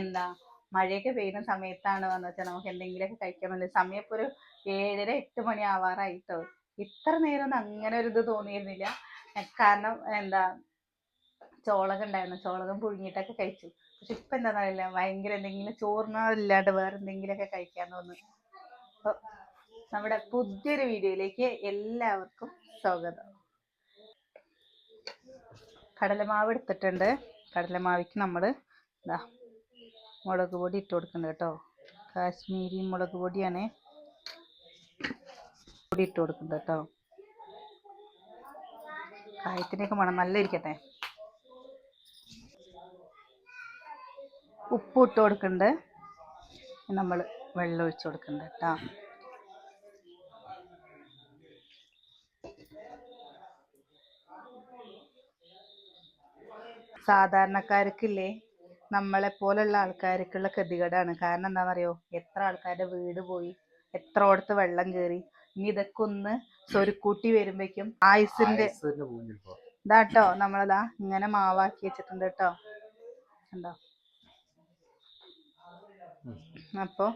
എന്താ മഴയൊക്കെ പെയ്യുന്ന സമയത്താണ് വന്നു വെച്ചാൽ നമുക്ക് എന്തെങ്കിലുമൊക്കെ കഴിക്കാൻ പറ്റില്ല സമയം ഇപ്പൊ ഒരു ഏഴര എട്ട് മണി ആവാറായിട്ടോ. ഇത്ര നേരം അങ്ങനെ ഒരു ഇത് തോന്നിയിരുന്നില്ല. കാരണം എന്താ ചോളകം ഉണ്ടായിരുന്നു. ചോളകം പുഴുങ്ങിയിട്ടൊക്കെ കഴിച്ചു. പക്ഷെ ഇപ്പൊ എന്താണെന്ന് അറിയില്ല ഭയങ്കര എന്തെങ്കിലും ചോറിനല്ലാണ്ട് വേറെ എന്തെങ്കിലുമൊക്കെ കഴിക്കാൻ തോന്നുന്നു. അപ്പൊ നമ്മുടെ പുതിയൊരു വീഡിയോയിലേക്ക് എല്ലാവർക്കും സ്വാഗതം. കടലമാവ് എടുത്തിട്ടുണ്ട്. കടലമാവിക്ക് നമ്മൾ ഇതാ മുളക് പൊടി ഇട്ട് കൊടുക്കണ്ട കേട്ടോ. കാശ്മീരി മുളക് പൊടിയാണ് പൊടി ഇട്ട് കൊടുക്കണ്ട കേട്ടോ. കായത്തിന്റെയൊക്കെ മണം നല്ല ഇരിക്കട്ടെ ഉപ്പ് ഇട്ട് കൊടുക്കുന്നുണ്ട്. നമ്മൾ വെള്ളം ഒഴിച്ച് കൊടുക്കണ്ട കേട്ടോ. സാധാരണക്കാർക്കില്ലേ നമ്മളെ പോലുള്ള ആൾക്കാർക്കുള്ള ഗതികേടാണ് കാരണം എന്താണെന്നറിയോ എത്ര ആൾക്കാരുടെ വീട് പോയി എത്ര ഓടത്ത് വെള്ളം കയറി ഇനി ഇതൊക്കെ ഒന്ന് സ്വരുക്കൂട്ടി വരുമ്പോഴേക്കും ആയുസിന്റെ ഇതാട്ടോ നമ്മളതാ ഇങ്ങനെ മാവാക്കി വെച്ചിട്ടുണ്ട് കേട്ടോ കണ്ടോ? ഉം. അപ്പോൾ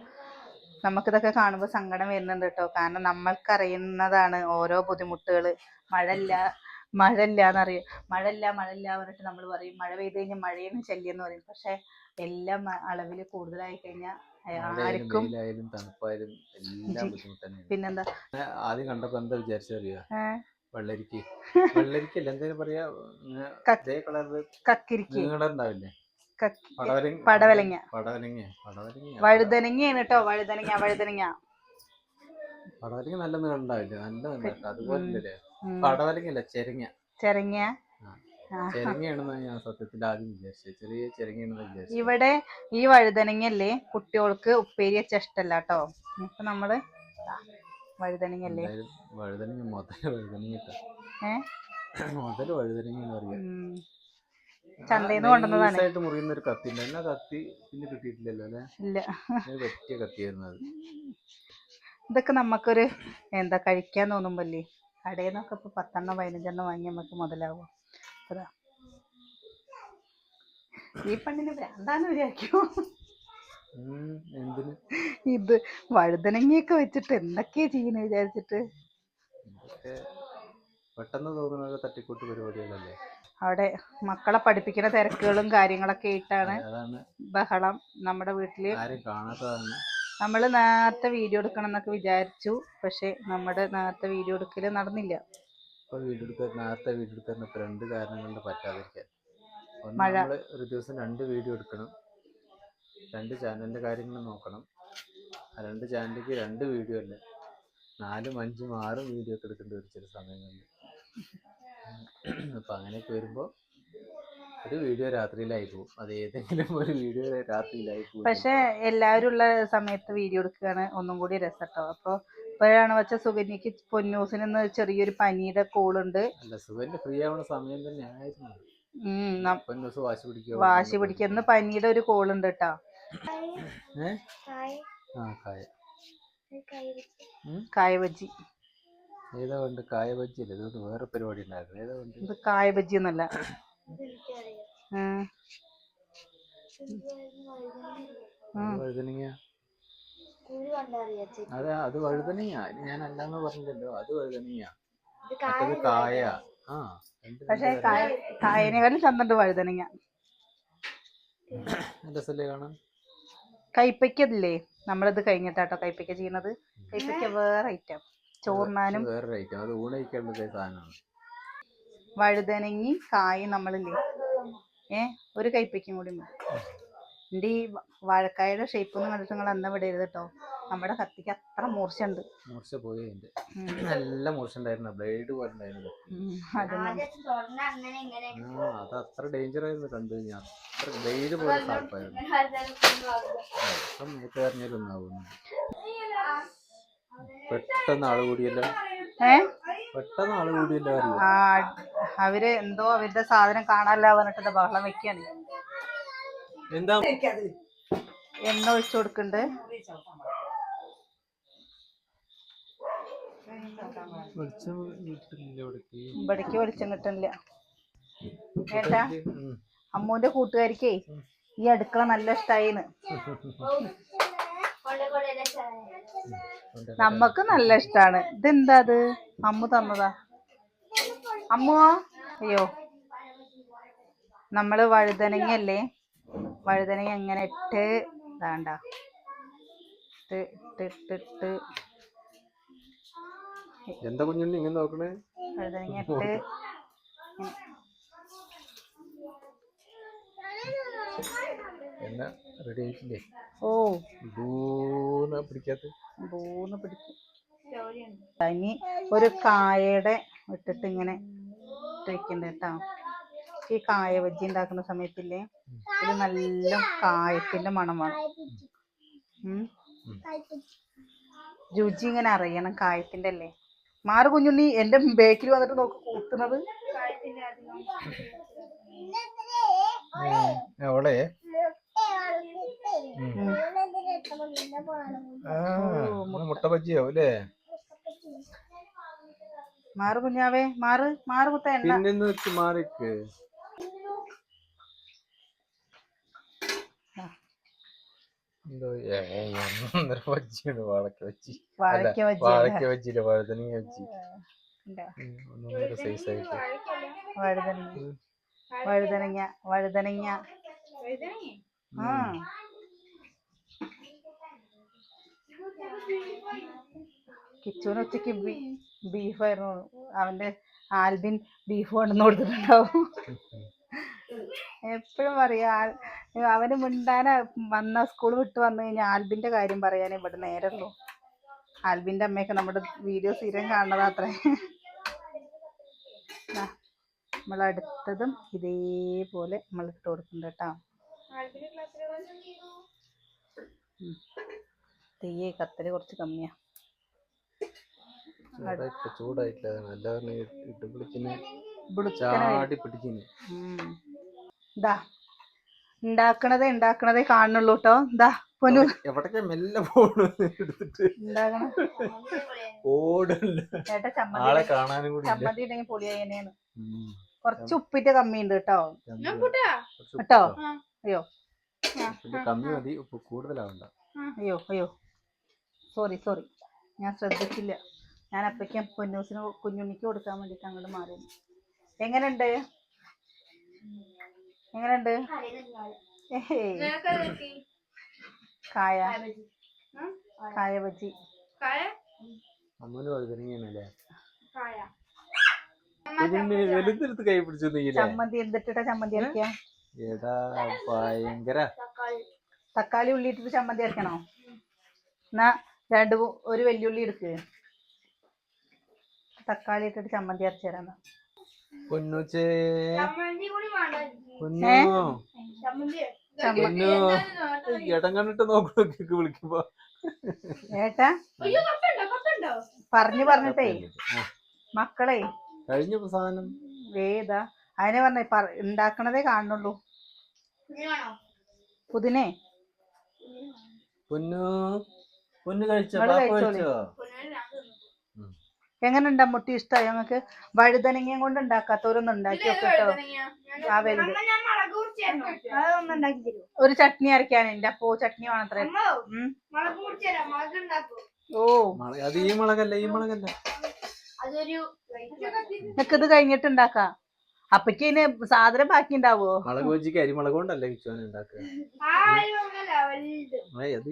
നമുക്കിതൊക്കെ കാണുമ്പോൾ സങ്കടം വരുന്നുണ്ട് കേട്ടോ കാരണം നമ്മൾക്കറിയുന്നതാണ് ഓരോ ബുദ്ധിമുട്ടുകൾ മഴയില്ല മഴയില്ല എന്നറിയും മഴയില്ല പറഞ്ഞിട്ട് നമ്മൾ പറയും. മഴ പെയ്ത് കഴിഞ്ഞാൽ മഴയെന്ന് ശല്യം എന്ന് പറയും. പക്ഷെ എല്ലാം അളവിൽ കൂടുതലായി കഴിഞ്ഞാൽ ആർക്കും തണുപ്പായാലും എല്ലാം ബുദ്ധിമുട്ട് പിന്നെന്താ? ആദ്യം കണ്ടപ്പോ എന്താ വിചാരിച്ചറിയാ ഏ, വെള്ളരിക്ക്. വെള്ളരിക്കല്ല എന്തേലും പറയാ അതേ കളറിൽ കക്കിരിക്ക്. നീളുണ്ടാവില്ലേ കക്കി പടവലങ്ങ. പടവലങ്ങ. പടവലങ്ങ വഴുതനങ്ങയാണ് കേട്ടോ വഴുതനങ്ങ വഴുതനങ്ങ. പടവലങ്ങ നല്ല നീളുണ്ടാവില്ലേ നല്ല നീളം അതുപോലെ ഇല്ലല്ലേ ഉം. പടവലങ്ങല്ല ചെരങ്ങ. ചെരങ്ങ. ചെരങ്ങയാണെന്ന് ഞാൻ സത്യത്തിൽ ആദ്യം വിചാരിച്ചത്. ചെറിയ ചെരങ്ങയാണെന്ന് വിചാരിച്ചത്. ഇവിടെ ഈ വഴുതനങ്ങല്ലേ കുട്ടികൾക്ക് ഉപ്പേരി വെച്ച ഇഷ്ടല്ല കേട്ടോ ഇപ്പൊ നമ്മൾ വഴുതനങ്ങല്ലേ വഴുതനങ്ങ മൊതൽ വഴുതനങ്ങ മൊതൽ വഴുതനങ്ങ എന്ന് പറയാ. കൊണ്ടുവന്നതാണ്. മുറിയുന്ന ഒരു കത്തി ഉണ്ട് എന്നാ കത്തി പിന്നെ കിട്ടിയിട്ടില്ലല്ലോ അല്ലെ? ഇല്ല. ഒരു കത്തിയായിരുന്നു അത്. ഇതൊക്കെ നമുക്കൊരു എന്താ കഴിക്കാൻ തോന്നുമ്പല്ലേ? കടയിൽ നിന്നൊക്കെ ഇപ്പൊ പത്തെണ്ണം പതിനഞ്ചെണ്ണം വാങ്ങി നമുക്ക് മുതലാവും അതാ ഈ പെണ്ണിന് ഭ്രാന്താന്ന് വിചാരിക്കും? ഇത് വഴുതനങ്ങയൊക്കെ വെച്ചിട്ട് എന്തൊക്കെയാ ചെയ്യുന്നത് വിചാരിച്ചിട്ട്? പെട്ടെന്ന് തോന്നുന്ന തട്ടിക്കൂട്ട് പരിപാടികളല്ലേ? അവിടെ മക്കളെ പഠിപ്പിക്കുന്ന തിരക്കുകളും കാര്യങ്ങളൊക്കെ ആയിട്ടാണ് ബഹളം നമ്മുടെ വീട്ടിൽ. ആരും കാണാത്തതാണ്. നമ്മൾ നേരത്തെ വീഡിയോ എടുക്കണം എന്നൊക്കെ വിചാരിച്ചു. പക്ഷെ നമ്മുടെ നേരത്തെ വീഡിയോ എടുക്കൽ നടന്നില്ല. വീഡിയോ എടുക്കാൻ നേരത്തെ വീഡിയോ എടുക്കാൻ രണ്ട് കാരണം കൊണ്ട് പറ്റാതിരിക്കാൻ മഴ. ഒരു ദിവസം രണ്ട് വീഡിയോ എടുക്കണം. രണ്ട് ചാനലിന്റെ കാര്യങ്ങൾ നോക്കണം. ആ രണ്ട് ചാനലിലേക്ക് രണ്ട് വീഡിയോ അല്ല? നാലും അഞ്ചും ആറും വീഡിയോ ഒക്കെ എടുക്കേണ്ടി വരും ചില സമയങ്ങളിൽ അപ്പൊ അങ്ങനെയൊക്കെ വരുമ്പോ ഒരു വീഡിയോ രാത്രിയിലായി പോകും അത് ഏതെങ്കിലും ഒരു വീഡിയോ രാത്രിയിലായി പോകും പക്ഷെ എല്ലാവരും ഉള്ള സമയത്ത് വീഡിയോ എടുക്കുകയാണ് ഒന്നും കൂടി രസട്ടോ. അപ്പോൾ ഇപ്പോഴാണ് വെച്ച സുകന്യക്ക് പൊന്നൂസിന് ഇന്ന് ചെറിയൊരു പനിയുടെ കോളുണ്ട്. അല്ല സുകന്യ ഫ്രീ ആവുന്ന സമയം തന്നെ ആയിരുന്നു. അപ്പൊ ദിവസം വാശി പിടിക്കുക വാശി പിടിക്കുന്ന പനിയുടെ ഒരു കോളുണ്ട് കേട്ടോ കായ. ബജ്ജി ഏതാ ഉണ്ട്? കായ ബജ്ജിയല്ലേ ഇതുകൊണ്ട് വേറെ പരിപാടി ഉണ്ടായിരുന്നു. ഏതാ ഉണ്ട്? ഇത് കായ ബജ്ജി എന്നല്ല. അതെ അത് വഴുതനങ്ങ. ഞാൻ അല്ലാന്ന് പറഞ്ഞില്ലല്ലോ. അത് വഴുതനങ്ങ. മറ്റത് കായ ആ പക്ഷെ കായനേക്കാളും ചന്തണ്ട് വഴുതനങ്ങ. രസല്ലേ കാണാൻ? കൈപ്പയ്ക്കല്ലേ? നമ്മളിത് കഴിഞ്ഞിട്ടാട്ടോ കൈപ്പയ്ക്ക ചെയ്യുന്നത് കൈപ്പയ്ക്ക വേറെ ഐറ്റം. ചോറിനാനും വേറെ ഐറ്റം. അത് ഊണയിക്കാനുള്ള സാധനമാണ്. വഴുതനങ്ങി കായും നമ്മളില്ലേ ഏ ഒരു കൈപ്പയ്ക്കും കൂടി മതി എന്റെ ഈ വാഴക്കായുടെ ഷേപ്പ് ഒന്നും കണ്ടിട്ട് നിങ്ങൾ എന്താ വിടരുത് കേട്ടോ നമ്മുടെ കത്തിക്ക് അത്ര മൂർച്ചയുണ്ട് മൂർച്ച പോയി. നല്ല മൂർച്ച ഉണ്ടായിരുന്നു ബ്ലേഡ് പോലെ ഉണ്ടായിരുന്നു അത് അത്ര ഡേഞ്ചർ ആയിരുന്നു കണ്ടു ഞാൻ അത്ര ബ്ലേഡ് പോലെ ഷാർപ്പായിരുന്നു പെട്ടെന്ന് ആൾ കൂടിയല്ലോ പെട്ടെന്ന് ആൾ കൂടിയല്ലോ ആ അവർ എന്തോ അവരുടെ സാധനം കാണാല്ല പറഞ്ഞിട്ട് ബഹളം വെക്കാണ് എന്താ? എണ്ണ ഒഴിച്ചു കൊടുക്കുന്നുണ്ട്. കിട്ടുന്നില്ല ഇവിടേക്ക്. വെളിച്ചം കിട്ടണില്ല ഏട്ടാ. അമ്മൂന്റെ കൂട്ടുകാരിക്കേ ഈ അടുക്കള നല്ല ഇഷ്ടായിന്ന്. നമ്മക്ക് നല്ല ഇഷ്ടാണ്. ഇതെന്താ അത്? അമ്മു തന്നതാ. അമ്മുവോ അയ്യോ. നമ്മൾ വഴുതനങ്ങ അല്ലേ വഴുതനങ്ങ എങ്ങനെ ഇട്ട് വേണ്ട ഇട്ട് ഇട്ട് ഇട്ട് ഇട്ട്. എന്താ കുഞ്ഞുണ്ണി ഇങ്ങനെ നോക്കണേ? വഴുതനങ്ങ ഇട്ട്. എന്നാ റെഡി ആയിട്ടില്ലേ? ഓ. ഇതൂന്ന് പിടിക്കാത്ത. മൂന്ന് പിടിക്കും. ഇനി ഒരു കായയുടെ ഇട്ടിട്ട് ഇങ്ങനെ ഇട്ട് വെക്കണ്ട കേട്ടോ ഈ കായ ബജ്ജി ഉണ്ടാക്കുന്ന സമയത്തില്ലേ ഇത് നല്ല കായത്തിന്റെ മണമാണ് ഉം. രുചി ഇങ്ങനെ അറിയണം കായത്തിന്റെ അല്ലേ മാറ് കുഞ്ഞുണ്ണി എന്റെ ബേക്കിൽ വന്നിട്ട് നോക്ക് കൂട്ടുന്നത്. അവളെ മുട്ട ബജ്ജിയാവും അല്ലേ? മാറ് കുഞ്ഞാവേ മാറ് മാറ് കുത്ത എണ്ണ. പിന്നെ മാറിക്ക്. വഴുതനങ്ങ വഴുതനങ്ങ. ആ. ഉച്ചയ്ക്ക് ബീഫായിരുന്നു അവന്റെ ആൽബിൻ ബീഫ് കൊണ്ടുവന്ന് കൊടുത്തിട്ടുണ്ടാവും. എപ്പോഴും പറയാ അവന് മിണ്ടാന വന്ന സ്കൂൾ വിട്ട് വന്നു കഴിഞ്ഞാൽ ആൽബിന്റെ കാര്യം പറയാനേ ഇവിടെ ഉള്ളൂ ആൽബിന്റെ അമ്മയൊക്കെ നമ്മുടെ വീഡിയോ സ്ഥിരം കാണുന്നതാത്രേ നമ്മൾ അടുത്തതും ഇതേപോലെ നമ്മൾ ഇട്ട് കൊടുക്കുന്നുണ്ട് കേട്ടോ. തീയെ കത്തൽ കുറച്ച് കമ്മിയാ. ചൂടായിട്ട് ചൂടായിട്ടില്ല. എല്ലാവരും ഇട്ട്. ചാടി പിടിച്ചിന്. ഉണ്ടാക്കണതേ ഉണ്ടാക്കണതേ കാണുന്നുള്ളൂ കേട്ടോ ദാ പൊന്നു. എവിടേക്കാ മെല്ലെ പോണു എടുത്തിട്ട്. ഉണ്ടാകണം. ഓടല്ല ചേട്ടാ ആളെ കാണാനും കൂടി ചമ്മന്തി ഉണ്ടെങ്കിൽ. കുറച്ച് ഉപ്പിന്റെ കമ്മിയുണ്ട് കേട്ടോ ചമ്മന്തി. കുറച്ച് കേട്ടോ അയ്യോ. കമ്മി മതി. ഉപ്പ് കൂടുതലാവണ്ട. അയ്യോ അയ്യോ. സോറി സോറി ഞാൻ ശ്രദ്ധിച്ചില്ല. ഞാൻ അപ്പയ്ക്കും പൊന്നൂസിന് കുഞ്ഞുണ്ണിക്ക് കൊടുക്കാൻ വേണ്ടിട്ട് അങ്ങോട്ട് മാറി എങ്ങനെയുണ്ട്? എങ്ങനെയുണ്ട്? കായ. കായ ബജി. ചമ്മന്തി ചമ്മന്തി ഭയങ്കര. തക്കാളി ഉള്ളി ഇട്ടിട്ട് ചമ്മന്തി അരക്കണോ എന്നാ രണ്ട് ഒരു ഒരു വെല്ലുള്ളി എടുക്ക്. തക്കാളി ഇട്ടിട്ട് ചമ്മന്തി അരച്ചു തരാം വിളിക്കുമ്പോ. ഏട്ടാ? പറഞ്ഞു പറഞ്ഞിട്ടേ. മക്കളെ. കഴിഞ്ഞ സാധനം. വേദാ അതിനെ പറഞ്ഞ ഉണ്ടാക്കണതേ കാണുള്ളൂ പുതിനെ. പൊന്നു. പൊന്നു കഴിച്ചോ? കഴിച്ചോ? എങ്ങനെ ഉണ്ടാ മുട്ടി ഇഷ്ടമായി ഞങ്ങൾക്ക് വഴുതനങ്ങയും കൊണ്ട് ഉണ്ടാക്കാത്തവരൊന്നും ഉണ്ടാക്കി കേട്ടോ? ആ വലുത്. ഒരു ചട്നി അരക്കാൻ എന്റെ അപ്പോ ചട്നി വേണത്രേ ഓ. മുളക് അത് ഈ മുളകല്ല ഈ മുളകല്ല. നിക്കത് നിനക്ക് ഇത് കഴിഞ്ഞിട്ട് ഉണ്ടാക്കാം. അപ്പക്ക് ഇതിന് സാധനം ബാക്കി ഉണ്ടാവോ മുളക് ബജ്ജിക്ക് അരിമുളക് കൊണ്ടല്ലേ കിച്ചോൻ ഉണ്ടാക്കുക?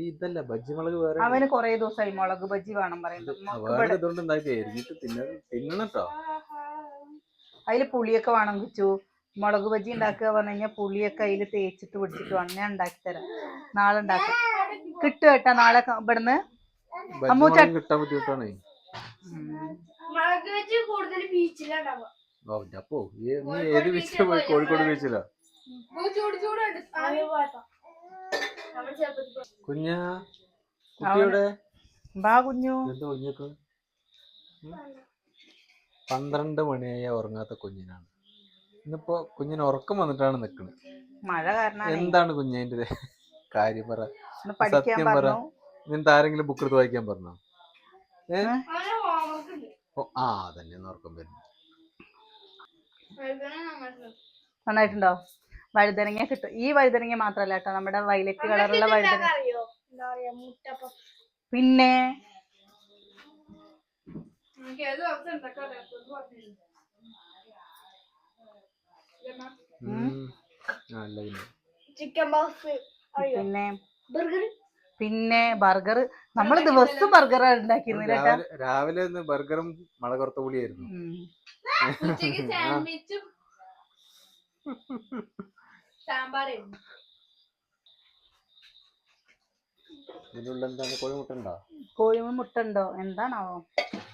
ഇതല്ല ബജ്ജി മുളക് വേറെ. അവന് കൊറേ ദിവസമായി മുളക് ബജ്ജി വേണം പറയുന്നത് ഇതുകൊണ്ട് തിന്നണട്ടോ അതിൽ പുളിയൊക്കെ വേണം കിച്ചു. മുളക് ബജ്ജി ഉണ്ടാക്കുക പറഞ്ഞു കഴിഞ്ഞാൽ പുളിയൊക്കെ അതിൽ തേച്ചിട്ട് പിടിച്ചിട്ട് വേണം. ഞാൻ ഉണ്ടാക്കി തരാം. നാളെ ഉണ്ടാക്കാം. കിട്ടും കേട്ടാ നാളെ ഇവിടുന്ന്. ബജ്ജി അമ്മു മുളക് കിട്ടാൻ ബുദ്ധിമുട്ടാണേ. മുളക് ബജ്ജി കൂടുതൽ ബീച്ചിലുണ്ടാവുക ഓ അപ്പോ നീ ഏത് ബീച്ചിലാ പോയി? കോഴിക്കോട് ബീച്ചിലാ? കുഞ്ഞ കുട്ടിയുടെ കുഞ്ഞു. കുഞ്ഞൊക്കെ? പന്ത്രണ്ട് മണിയായി ഉറങ്ങാത്ത കുഞ്ഞിനാണ്. ഇന്നിപ്പോ കുഞ്ഞിന് ഉറക്കം വന്നിട്ടാണ് നിക്കുന്നത് മഴ കാരണം എന്താണ് കുഞ്ഞതിന്റെ കാര്യം പറ. പഠിക്കാൻ സത്യം പറ. പറഞ്ഞു. നിന്റെ ആരെങ്കിലും ബുക്ക് എടുത്ത് വായിക്കാൻ പറഞ്ഞോ? ഏ? ആ തന്നെ ഉറക്കം വരുന്നു. നന്നായിട്ടുണ്ട്. വഴുതനങ്ങ കിട്ടും. ഈ വഴുതനങ്ങ മാത്രല്ല കേട്ടോ നമ്മുടെ വയലറ്റ് കളറുള്ള വഴുതനങ്ങ. മുട്ടപ്പം. പിന്നെ? ചിക്കൻ ബോക്സ് പിന്നെ? ബർഗർ പിന്നെ ബർഗർ നമ്മൾ ദിവസം ബർഗർ ഉണ്ടാക്കിയിരുന്നില്ല കേട്ടോ. രാവിലെ ബർഗറും മുളകുറത്ത പുളിയായിരുന്നു. ഉം. ഉച്ചയ്ക്ക് സാൻഡ്വിച്ചും സാമ്പാറായിരുന്നു ഇതിനുള്ള എന്താണ്? കോഴിമുട്ട ഉണ്ടോ കോഴിമുട്ട മുട്ട ഉണ്ടോ എന്താണാവോ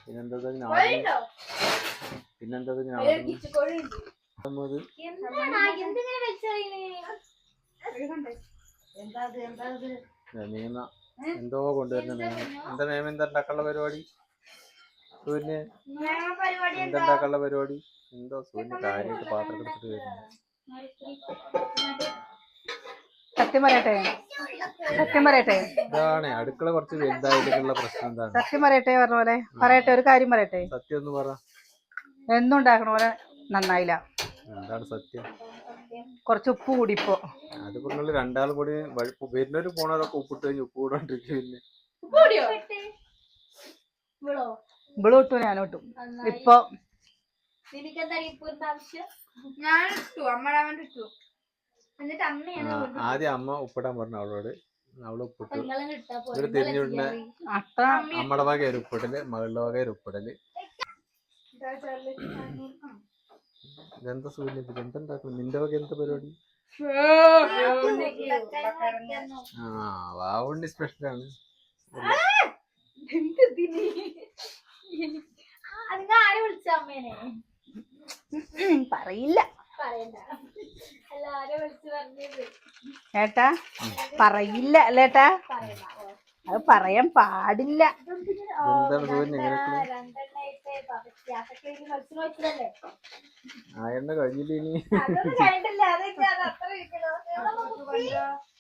പിന്നെന്താ? പിന്നെന്താ നിയമ എന്തോ കൊണ്ടുവരുന്ന നിയമം എന്താ നിയമം എന്താ ഉണ്ടാക്കാനുള്ള പരിപാടി? സൂര്യന് ഞങ്ങളെ പരിപാടി എന്താ? ഉണ്ടാക്കാനുള്ള പരിപാടി? എന്തോ സൂര്യന് കാര്യമായിട്ട് പാത്രം എടുത്തിട്ട് വരുന്നു. സത്യം പറയട്ടെ. സത്യം പറയട്ടെ. ഇതാണ് അടുക്കള കുറച്ച് വലുതായിട്ടുള്ള പ്രശ്നം എന്താണ്? സത്യം പറയട്ടെ പറഞ്ഞ പോലെ. പറയട്ടെ ഒരു കാര്യം പറയട്ടെ. സത്യം ഒന്ന് പറ. എന്നും ഉണ്ടാക്കണ പോലെ നന്നായില്ല. എന്താണ് സത്യം? കുറച്ച് ഉപ്പ് കൂടിപ്പോ. അതിപ്പോ നിങ്ങൾ രണ്ടാളും കൂടി വരുന്നവര് പോണവരൊക്കെ ഉപ്പിട്ട് കഴിഞ്ഞ് ഉപ്പ് കൂടാണ്ടിരിക്കും പിന്നെ? ഇവളും? ഇട്ടു ഞാനോട്ടും ഇപ്പൊ ആദ്യം അമ്മ ഉപ്പിടാൻ പറഞ്ഞു അവളോട് അവൾ ഉപ്പിട്ടു ഇവർ അട്ട. അമ്മയുടെ വക ഒരു ഉപ്പിടൽ മകളുടെ വകയൊരു ഉപ്പിടൽ. ഇതെന്താ സൂര്യ ഇത് എന്താ ഉണ്ടാക്കുന്നത് നിന്റെ വക എന്താ പരിപാടി? ആ വാവുണ്ണി സ്പെഷ്യലാണ് നിങ്ങൾ ആരെ വിളിച്ച അമ്മേനെ? ഉം, പറയില്ല. ഏട്ടാ പറയില്ല അല്ലേട്ടാ പറയണ്ട. അത് പറയാൻ പാടില്ല. എന്താണ് സൂര്യൻ എങ്ങനെ രണ്ടെണ്ണായിട്ട് ഗ്യാസൊക്കെ മത്സരം ആ എണ്ണ കഴിഞ്ഞില്ല ഇനി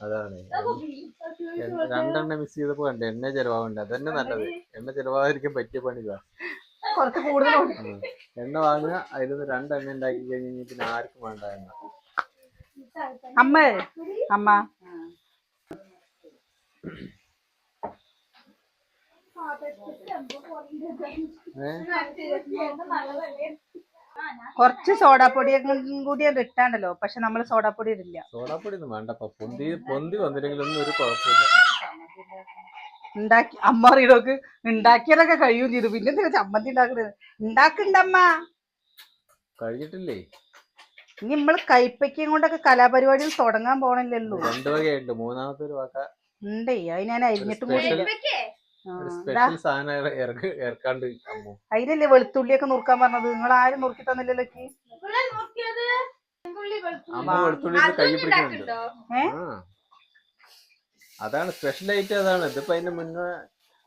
അതാണ്. രണ്ടെണ്ണ മിക്സ് ചെയ്തപ്പോ കണ്ട. എണ്ണ ചെലവാകണ്ട അതന്നെ നല്ലത്. എണ്ണ ചെലവാകാതിരിക്കാൻ പറ്റിയ പണിതാ. കുറച്ച് കൂടുതൽ ഉം. എണ്ണ വാങ്ങുക. അതിലൊന്ന് രണ്ടെണ്ണ ഉണ്ടാക്കി കഴിഞ്ഞ് പിന്നെ ആർക്കും വേണ്ട എണ്ണ. അമ്മ. അമ്മ. കുറച്ച് സോഡാപ്പൊടിയും കൂടി അത് ഇട്ടാണ്ടല്ലോ പക്ഷെ നമ്മൾ സോഡാപ്പൊടി ഇടില്ല. സോഡാപ്പൊടി ഒന്നും വേണ്ടപ്പ. പൊന്തി പൊന്തി വന്നില്ലെങ്കിലൊന്നും ഒരു കുഴപ്പമില്ല. ഉണ്ടാക്കി അമ്മ അറിയണോക്ക് ഉണ്ടാക്കിയതൊക്കെ കഴിയും ചെയ്തു. പിന്നെ എന്തിനാ ചമ്മന്തി ഉണ്ടാക്കുന്നത് ഉണ്ടാക്കണ്ടമ്മ. കഴിഞ്ഞിട്ടില്ലേ? ഇനി നമ്മൾ കൈപ്പയ്ക്കും കൊണ്ടൊക്കെ കലാപരിപാടികൾ തുടങ്ങാൻ പോണില്ലല്ലോ. രണ്ടു വകയുണ്ട്. മൂന്നാമത്തെ ഒരു വക ഉണ്ടേ അത് ഞാൻ അരിഞ്ഞിട്ടും കൂടി അതിലല്ലേ വെളുത്തുള്ളിയൊക്കെ നുറുക്കാൻ പറഞ്ഞത്? നിങ്ങൾ ആരും നുറുക്കി തന്നില്ലല്ലോ അതാണ് സ്പെഷ്യൽ ആയിട്ട് അതാണ്. ഇതിപ്പോ അതിന്റെ മുന്നേ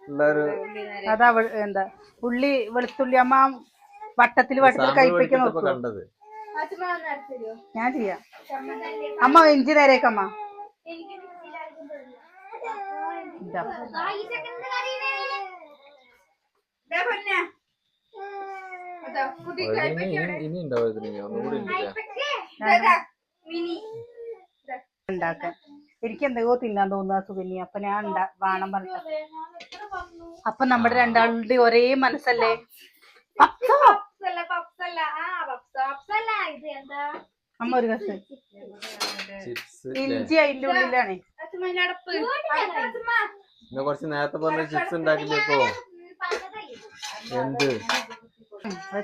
ഉള്ളൊരു അതാ എന്താ? ഉള്ളി വെളുത്തുള്ളി അമ്മ വട്ടത്തിൽ വട്ടത്തിൽ കഴിപ്പിക്കാൻ കണ്ടത്. ഞാൻ ചെയ്യാം. അമ്മ ഇഞ്ചി നേരേക്കമ്മ. ഇനി ഇനി- ഇനി ഉണ്ടാവും ഇതിന്. ഒന്നുകൂടി ഉണ്ട് ഉണ്ടാക്കാൻ. എനിക്ക് തിന്നാൻ തോന്നുക സുകന്യ അപ്പൊ ഞാൻ ഉണ്ടാ വേണം പറഞ്ഞ അപ്പൊ നമ്മുടെ രണ്ടാളുടെ ഒരേ മനസ്സല്ലേ? അമ്മ ഒരു കസ് ഇഞ്ചി അതിന്റെ ഉള്ളിലാണ്. പിന്നെ കുറച്ച് നേരത്തെ പറഞ്ഞ ചിപ്സ് ഉണ്ടാക്കില്ലേ ഇപ്പോ? എന്ത്?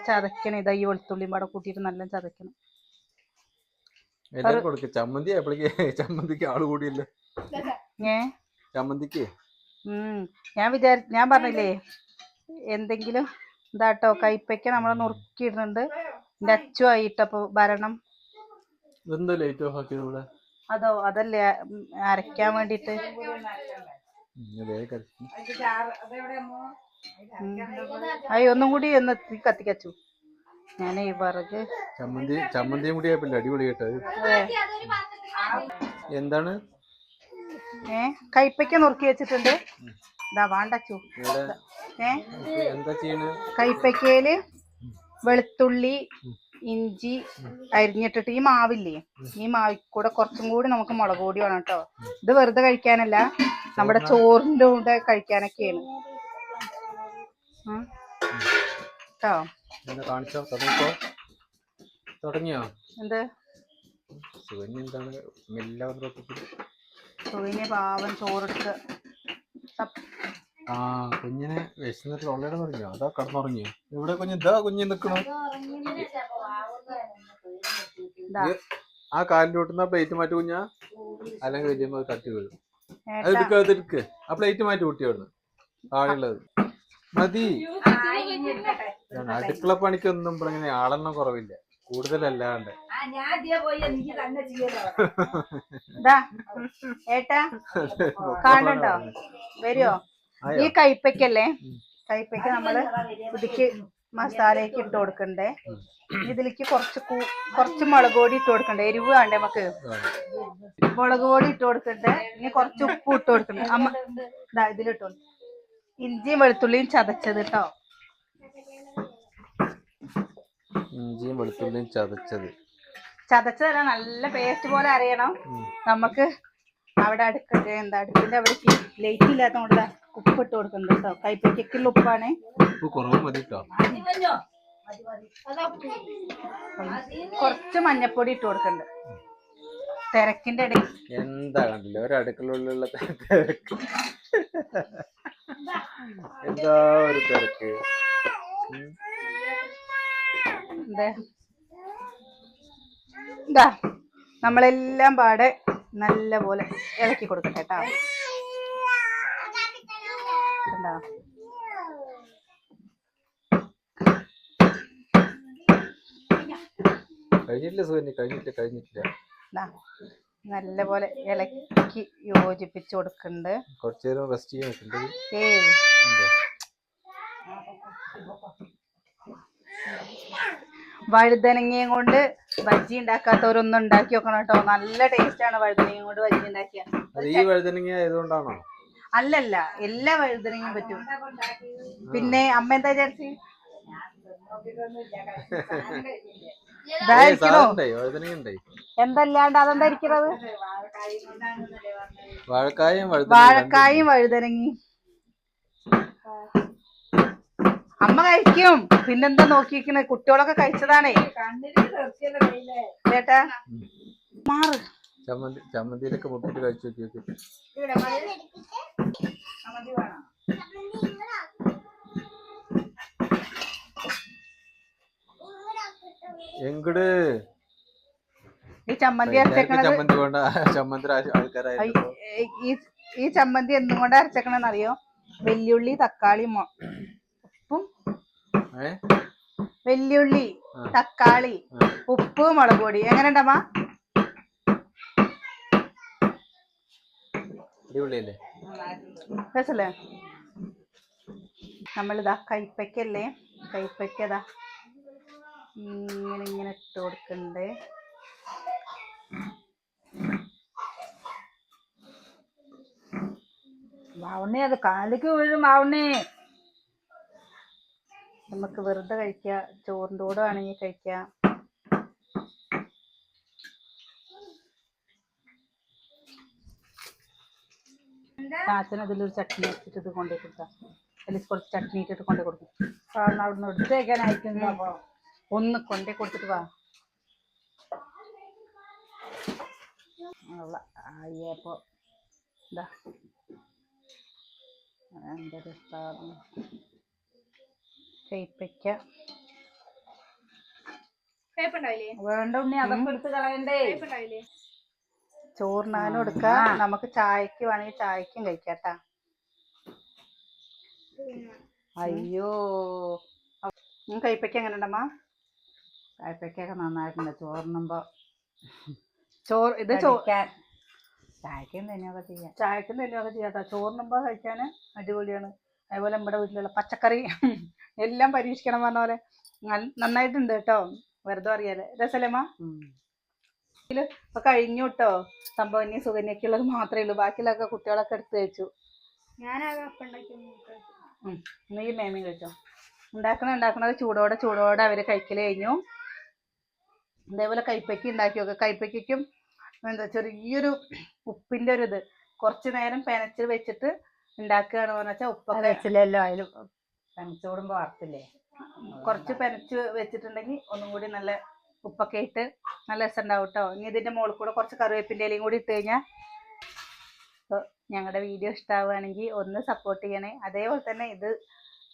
ചതക്കണം ഇതാ ഈ വെളുത്തുള്ളിയും പാടെ കൂട്ടിയിട്ട് നല്ല ചതക്കണം എല്ലാം കൊടുക്ക. ചമ്മന്തി എപ്പോഴേക്ക് ചമ്മന്തിക്ക് ആൾ കൂടിയല്ലോ. ഏ? ചമ്മന്തിക്ക്? ഞാൻ വിചാരി ഞാൻ പറഞ്ഞില്ലേ? എന്തെങ്കിലും ഇതാട്ടോ. കൈപ്പയ്ക്ക നമ്മളെ നുറുക്കിയിടുന്നുണ്ട്. എന്റെ അച്ചു ആയിട്ടപ്പോ ഭരണം. ഇതെന്തോ ലൈറ്റ് ഓഫ് ആക്കിയത് ഇവിടെ? അതോ അതല്ലേ അരക്കാൻ വേണ്ടിട്ട്. അയ്യോ ഒന്നും കൂടി ഒന്ന് തീ കത്തിക്കച്ചു. ഞാൻ ഈ വിറക്. ചമ്മന്തി ചമ്മന്തിയും കൂടി ആയപ്പോ അടിപൊളി കേട്ടത് എന്താണ്? ഏ കൈപ്പയ്ക്ക നുറുക്കി വെച്ചിട്ടുണ്ട്. ഇതാ വാണ്ടച്ചു ഏ? കൈപ്പയ്ക്കയിൽ വെളുത്തുള്ളി ഇഞ്ചി അരിഞ്ഞിട്ടിട്ട് ഈ മാവില്ലേ? ഈ മാവിൽ കൂടെ കുറച്ചും കൂടി നമുക്ക് മുളക് പൊടി വേണം കേട്ടോ. ഇത് വെറുതെ കഴിക്കാനല്ല നമ്മുടെ ചോറിന്റെ കൂടെ കഴിക്കാനൊക്കെയാണ്. കേട്ടോ? കാണിച്ചോ? തുടങ്ങിയോ? എന്ത്? ചോറെടുത്ത് തപ്പ്. ആ കുഞ്ഞിനെ വിശന്നിട്ട് തൊള്ളയുടെ പറഞ്ഞു അതാ കടന്നുറങ്ങിയോ? ഇവിടെ കുഞ്ഞ്? ഇതാ കുഞ്ഞ് നിക്കണു. ആ കാലിന്റെ ഒട്ടുന്ന പ്ലേറ്റ് മാറ്റി കുഞ്ഞാ. അല്ലെങ്കിൽ വലിയമ്മ അത് തട്ടി വീഴും. അത് ഏട്ടാ എടുക്ക അത് എടുക്ക്. ആ പ്ലേറ്റ് മാറ്റി കുട്ടി അവിടുന്ന്. താഴെയുള്ളത്. മതി. അടുക്കള പണിക്കൊന്നും ഇവിടെ ഇങ്ങനെ ആളെണ്ണം കുറവില്ല. കൂടുതലല്ലാണ്ട്. ഏട്ടാ. കാണണ്ടോ വരുമോ ഈ കൈപ്പക്കല്ലേ കൈപ്പയ്ക്കല്ലേ കൈപ്പയ്ക്ക നമ്മൾ ഇതിക്ക് മസാലയൊക്കെ ഇട്ട് കൊടുക്കണ്ടേ? ഇതിലേക്ക് കുറച്ച് കുറച്ച് മുളക് പൊടി ഇട്ട് കൊടുക്കണ്ടേ? എരിവ് വേണ്ടേ നമുക്ക്? മുളക് പൊടി ഇട്ട് കൊടുക്കണ്ടേ ഇനി കുറച്ച് ഉപ്പ് ഇട്ട് കൊടുക്കണ്ടേ? അമ്മ ഇതാ ഇതിലിട്ട്. ഇഞ്ചിയും വെളുത്തുള്ളിയും ചതച്ചത് കേട്ടോ ഇഞ്ചിയും വെളുത്തുള്ളിയും ചതച്ചത്. ചതച്ചതല്ല നല്ല പേസ്റ്റ് പോലെ അറിയണം നമുക്ക് അവിടെ അടുക്ക എന്താ അടുപ്പിന്റെ അവിടെ ലൈറ്റ് ഇല്ലാത്തതുകൊണ്ട് ദാ ഉപ്പ് ഇട്ട് കൊടുക്കുന്നുണ്ട് കേട്ടോ കൈപ്പയ്ക്കുള്ള ഉപ്പാണ്. ഉപ്പ് കുറവ് മതി കുറച്ച് മഞ്ഞപ്പൊടി ഇട്ട് കൊടുക്കണ്ട് തിരക്കിന്റെ ഇടയിൽ. എന്താ കണ്ടില്ല? ഒരു അടുക്കളയുള്ള തിരക്ക്. എന്താ ഒരു തിരക്ക്. എന്താ? നമ്മളെല്ലാം പാടെ നല്ല പോലെ ഇളക്കി കൊടുക്കട്ടെ കേട്ടോ. കണ്ടോ കഴിഞ്ഞിട്ടില്ല സുകന്യ കഴിഞ്ഞിട്ടില്ല നല്ല പോലെ ഇളക്കി യോജിപ്പിച്ച് കൊടുക്കുന്നുണ്ട് കുറച്ചു നേരം റെസ്റ്റ് ചെയ്യാൻ വഴുതനങ്ങയും കൊണ്ട് ബജ്ജി ഉണ്ടാക്കാത്തവരൊന്നും ഉണ്ടാക്കി നോക്കണം കേട്ടോ. നല്ല ടേസ്റ്റ് ആണ് വഴുതനങ്ങയും കൊണ്ട് ബജ്ജി ഉണ്ടാക്കിയ. ഈ വഴുതനങ്ങ ആയതുകൊണ്ടാണോ? അല്ലല്ല എല്ലാ വഴുതനങ്ങയും പറ്റും. പിന്നെ അമ്മ എന്താ വിചാരിച്ചു? എന്തല്ലാണ്ട് അതെന്താ വാഴക്കായും വഴുതനങ്ങ വാഴക്കായും വഴുതനങ്ങി അമ്മ കഴിക്കും. പിന്നെന്താ നോക്കിയിരിക്കുന്നത് കുട്ടികളൊക്കെ കഴിച്ചതാണേ. ചേട്ടാ മാറ്. ചമ്മന്തി ചമ്മന്തിയിലൊക്കെ മുട്ടിട്ട് കഴിച്ചു നോക്കി നോക്കി. എങ്കട്. ഈ ചമ്മന്തി ചമ്മന്തി വേണ്ട. ചമ്മന്തി ആൾക്കാരായിരുന്നു ഈ ഈ ചമ്മന്തി എന്തും കൊണ്ട് അരച്ചേക്കണെന്ന് അറിയോ? വെല്ലുള്ളി തക്കാളി ഉപ്പും വെല്ലുള്ളി തക്കാളി ഉപ്പ് മുളക് പൊടി. എങ്ങനെ അടിപൊളിയല്ലേ? രസല്ലേ? നമ്മളിതാ കൈപ്പയ്ക്കല്ലേ? കൈപ്പയ്ക്കതാ. ഇങ്ങനെ ഇങ്ങനെ ഇട്ട് കൊടുക്കണ്ടേ. മാവണ്ണി അത് കാലിക്ക് വീഴും മാവണ്ണി. നമുക്ക് വെറുതെ കഴിക്കാം. ചോറിന്റെ കൂടെ വേണമെങ്കിൽ കഴിക്കാം. ചാച്ചന് അതിലൊരു ചട്നി വെച്ചിട്ട് ഇത് കൊണ്ടേ കൊടുക്കാം അതിൽ കുറച്ച് ചട്നി ഇട്ടിട്ട് കൊണ്ടു കൊടുക്കും. അവിടുന്ന് എടുത്തേക്കാനായിരിക്കും അപ്പൊ ഒന്ന് കൊണ്ടേ കൊടുത്തിട്ട് വാ. ഇതാ പേപ്പർ ഉണ്ടാവില്ലേ? വേണ്ട ഉണ്ണി അതൊക്കെ എടുത്ത് കളയണ്ടേ? ചോറിനാനും എടുക്കാം. നമുക്ക് ചായക്ക് വേണമെങ്കിൽ ചായക്കും കഴിക്കാട്ടാ. അയ്യോ. കൈപ്പയ്ക്ക എങ്ങനെ ഉണ്ടമ്മ കയ്പയ്ക്കൊക്കെ നന്നായിട്ടുണ്ട്. ചോറിനുമ്പോ ചോറ് ഇത് ചോദിക്കാൻ ചായക്കും തന്നെയൊക്കെ ചെയ്യാം. ചായക്കും തന്നെയൊക്കെ ചെയ്യാട്ടോ. ചോറിനുമ്പോ കഴിക്കാൻ അടിപൊളിയാണ്. അതുപോലെ നമ്മുടെ വീട്ടിലുള്ള പച്ചക്കറി എല്ലാം പരീക്ഷിക്കണം പറഞ്ഞ പോലെ. നന്നായിട്ടുണ്ട് കേട്ടോ. വെറുതെ അറിയാലേ രസലമ്മ. ഇപ്പൊ കഴിഞ്ഞു കേട്ടോ സംഭവം ഇനി സുകന്യക്കുള്ളത് മാത്രമേ ഉള്ളൂ. ബാക്കിയുള്ളൊക്കെ കുട്ടികളൊക്കെ എടുത്ത് വെച്ചു. നീ മേമി കഴിച്ചോ? ഉണ്ടാക്കണ ഉണ്ടാക്കണത് ചൂടോടെ ചൂടോടെ അവർ കഴിക്കൽ കഴിഞ്ഞു. അതേപോലെ കൈപ്പയ്ക്ക് ഉണ്ടാക്കി നോക്കുക കൈപ്പയ്ക്കും എന്താ ചെറിയൊരു ഉപ്പിന്റെ ഒരു ഇത്. കുറച്ചു നേരം പെനച്ച് വെച്ചിട്ട് ഉണ്ടാക്കുകയാണ് പറഞ്ഞാൽ ഉപ്പ് ഉപ്പൊക്കെ വെച്ചില്ലല്ലോ അതിൽ പെനച്ചോടുമ്പോ വാർത്തില്ലേ കുറച്ച് പെനച്ച് വെച്ചിട്ടുണ്ടെങ്കിൽ ഒന്നും കൂടി നല്ല ഉപ്പൊക്കെ ഇട്ട് നല്ല രസം ഉണ്ടാവും കേട്ടോ ഇനി ഇതിന്റെ മുകളിൽ കൂടെ കുറച്ച് കറിവേപ്പിന്റെ ഇലയും കൂടി ഇട്ട് കഴിഞ്ഞാൽ ഞങ്ങളുടെ വീഡിയോ ഇഷ്ടമാവുകയാണെങ്കിൽ ഒന്ന് സപ്പോർട്ട് ചെയ്യണേ. അതേപോലെ തന്നെ ഇത്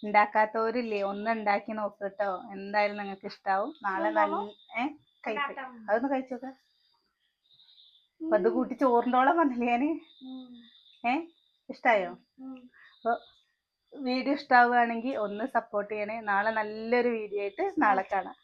ഉണ്ടാക്കാത്തവരില്ലേ ഒന്ന് ഉണ്ടാക്കി നോക്ക് കേട്ടോ എന്തായാലും നിങ്ങൾക്ക് ഇഷ്ടാവും. നാളെ നല്ല ഏ? കഴിപ്പ് അതൊന്ന് കഴിച്ചോക്കെ അപ്പൊ അത് കൂട്ടി ചോറിന്റോളം വന്നില്ലേ ഞാൻ ഏ? ഇഷ്ടായോ? വീഡിയോ ഇഷ്ടാവുകയാണെങ്കിൽ ഒന്ന് സപ്പോർട്ട് ചെയ്യണേ. നാളെ നല്ലൊരു വീഡിയോ ആയിട്ട് നാളെ കാണാം.